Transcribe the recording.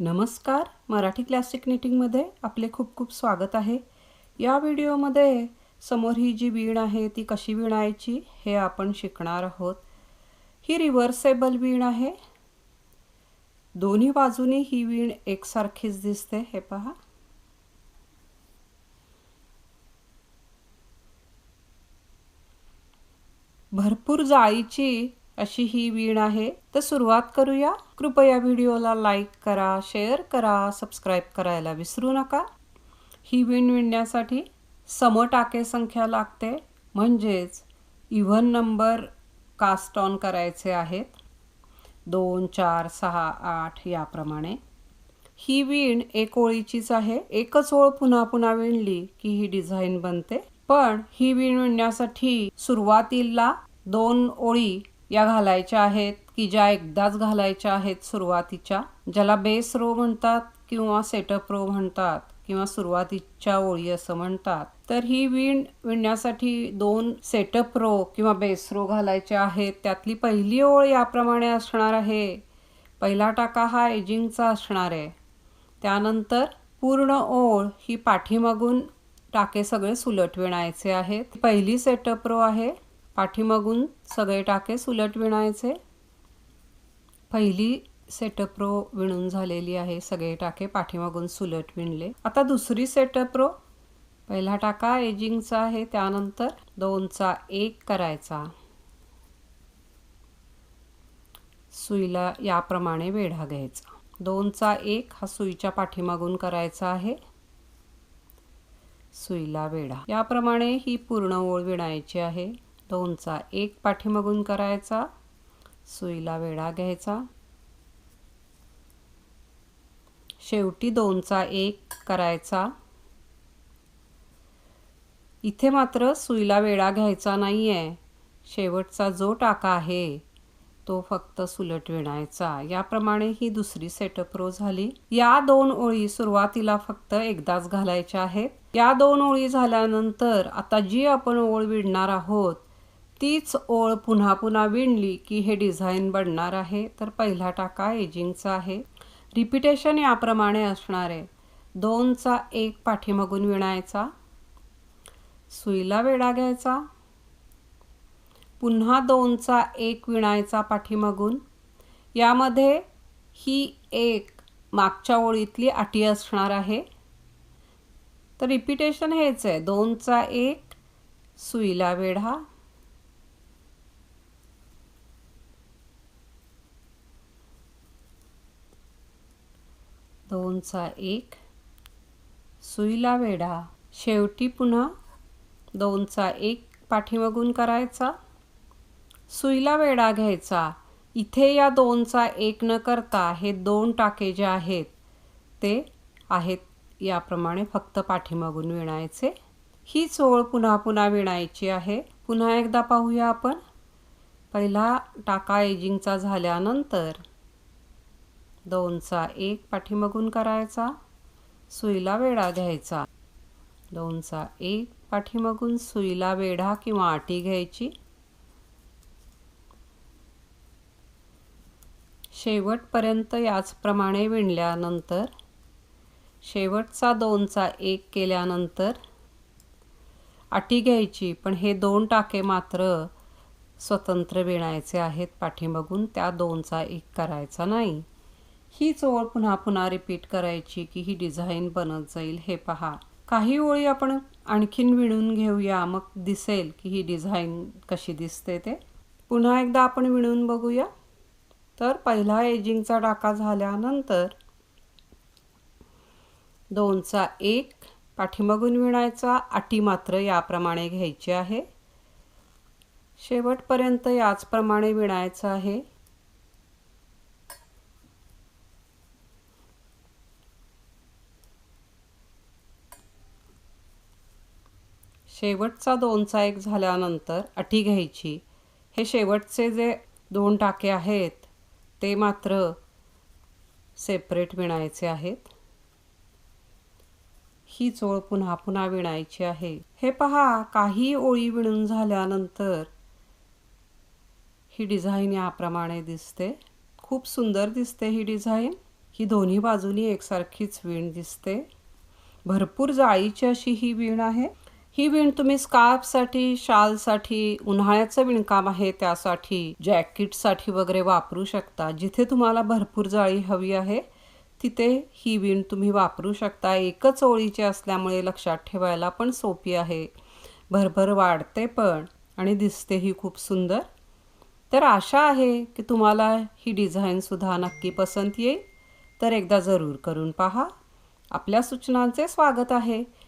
नमस्कार. मराठी क्लासिक निटिंगमध्ये आपले खूप खूप स्वागत आहे. या व्हिडिओमध्ये समोर ही जी वीण आहे ती कशी विणायची हे आपण शिकणार आहोत. ही रिव्हर्सेबल वीण आहे. दोन्ही बाजूनी ही वीण एकसारखीच दिसते. हे पहा. भरपूर जाळीची अशी ही वीण आहे. तर सुरुवात करूया. कृपया व्हिडिओला लाईक करा शेअर करा सबस्क्राईब करायला विसरू नका. ही वीण विणण्यासाठी समटाके संख्या लागते. म्हणजेच इव्हन नंबर कास्ट ऑन करायचे आहेत. दोन चार सहा आठ याप्रमाणे. ही वीण एक ओळीचीच आहे. एकच ओळ पुन्हा पुन्हा विणली की ही डिझाईन बनते. पण ही वीण विणण्यासाठी सुरुवातीला दोन ओळी या घालायच्या आहेत की ज्या एकदाच घालायच्या आहेत सुरुवातीच्या ज्याला बेस रो म्हणतात किंवा सेटअप रो म्हणतात किंवा सुरुवातीच्या ओळी असं म्हणतात. तर ही विण विणण्यासाठी दोन सेटअप रो किंवा बेस रो घालायचे आहेत. त्यातली पहिली ओळ याप्रमाणे असणार आहे. पहिला टाका हा एजिंगचा असणार आहे. त्यानंतर पूर्ण ओळ ही पाठीमागून टाके सगळे सुलट विणायचे आहेत. पहिली सेटअप रो आहे. पाठीमागून सगळे टाके सुलट विणायचे. पहिली सेटअप रो विणून झालेली आहे सगळे टाके पाठीमागून सुलट विणले. आता दुसरी सेटअप रो पहिला टाका एजिंगचा आहे त्यानंतर दोनचा एक करायचा. सुईला याप्रमाणे वेढा घ्यायचा. दोनचा एक हा सुईच्या पाठीमागून करायचा आहे. सुईला वेढा. याप्रमाणे ही पूर्ण ओळ विणायची आहे. दोनचा एक पाठीमागून करायचा सुईला वेढा घ्यायचा. शेवटी दोनचा एक करायचा. इथे मात्र सुईला वेळा घ्यायचा नाही आहे शेवटचा जो टाका आहे तो फक्त सुलट विणायचा. याप्रमाणे ही दुसरी सेटअप रो झाली. या दोन ओळी सुरुवातीला फक्त एकदाच घालायच्या आहेत. या दोन ओळी झाल्यानंतर आता जी आपण ओळ विणणार आहोत तीच ओळ पुन्हा पुन्हा विणली की हे डिझाईन बनणार आहे तर पहिला टाका एजिंगचा आहे. रिपिटेशन याप्रमाणे असणार आहे. दोनचा एक पाठीमागून विणायचा. सुईला वेढा घ्यायचा. पुन्हा दोनचा एक विणायचा पाठीमागून. यामध्ये ही एक मागच्या ओळीतली अटी असणार आहे. तर रिपिटेशन हेच आहे. दोनचा एक सुईला वेढा. दोनचा एक. सुईला वेढा. शेवटी पुन्हा दोनचा एक पाठीमागून करायचा. सुईला वेढा घ्यायचा. इथे या दोनचा एक न करता हे दोन टाके जे आहेत ते आहेत याप्रमाणे फक्त पाठीमागून विणायचे. ही चोळ पुन्हा पुन्हा विणायची आहे. पुन्हा एकदा पाहूया आपण. पहिला टाका एजिंगचा झाल्यानंतर दोनचा एक पाठीमागून करायचा सुईला वेढा घ्यायचा. दोनचा एक पाठीमागून सुईला वेढा किंवा आटी घ्यायची. शेवटपर्यंत याचप्रमाणे विणल्यानंतर शेवटचा दोनचा एक केल्यानंतर आटी घ्यायची पण हे दोन टाके मात्र स्वतंत्र विणायचे आहेत. पाठीमागून त्या दोनचा एक करायचा नाही. ही ओळ पुन्हा पुन्हा रिपीट करायची की ही डिझाईन बनत जाईल हे पहा. काही ओळी आपण आणखीन विणून घेऊया. मग दिसेल की ही डिझाईन कशी दिसते ते. पुन्हा एकदा आपण विणून बघूया. तर पहिला एजिंगचा डाका झाल्यानंतर दोनचा एक पाठीमागून विणायचा अटी मात्र याप्रमाणे घ्यायची आहे. शेवटपर्यंत याचप्रमाणे विणायचं आहे. शेवटचा दोनचा एक झाल्यानंतर अटी घ्यायची. हे शेवटचे जे दोन टाके आहेत ते मात्र सेपरेट विणायचे आहेत. ही चोळ पुन्हा पुन्हा विणायची आहे. हे पहा काही ओळी विणून झाल्यानंतर ही डिझाईन याप्रमाणे दिसते. खूप सुंदर दिसते ही डिझाईन. ही दोन्ही बाजूनी एकसारखीच वीण दिसते. भरपूर जाळीची अशी ही वीण आहे. ही विण तुम्ही स्कार्फसाठी शालसाठी उन्हाळ्याचं विणकाम आहे त्यासाठी जॅकेटसाठी वगैरे वापरू शकता. जिथे तुम्हाला भरपूर जाळी हवी आहे तिथे ही विण तुम्ही वापरू शकता. एकच ओळीची असल्यामुळे लक्षात ठेवायला पण सोपी आहे. भरभर वाढते पण आणि दिसतेही खूप सुंदर. तर आशा आहे की तुम्हाला ही डिझाईनसुद्धा नक्की पसंत येईल. तर एकदा जरूर करून पहा. आपल्या सूचनांचे स्वागत आहे.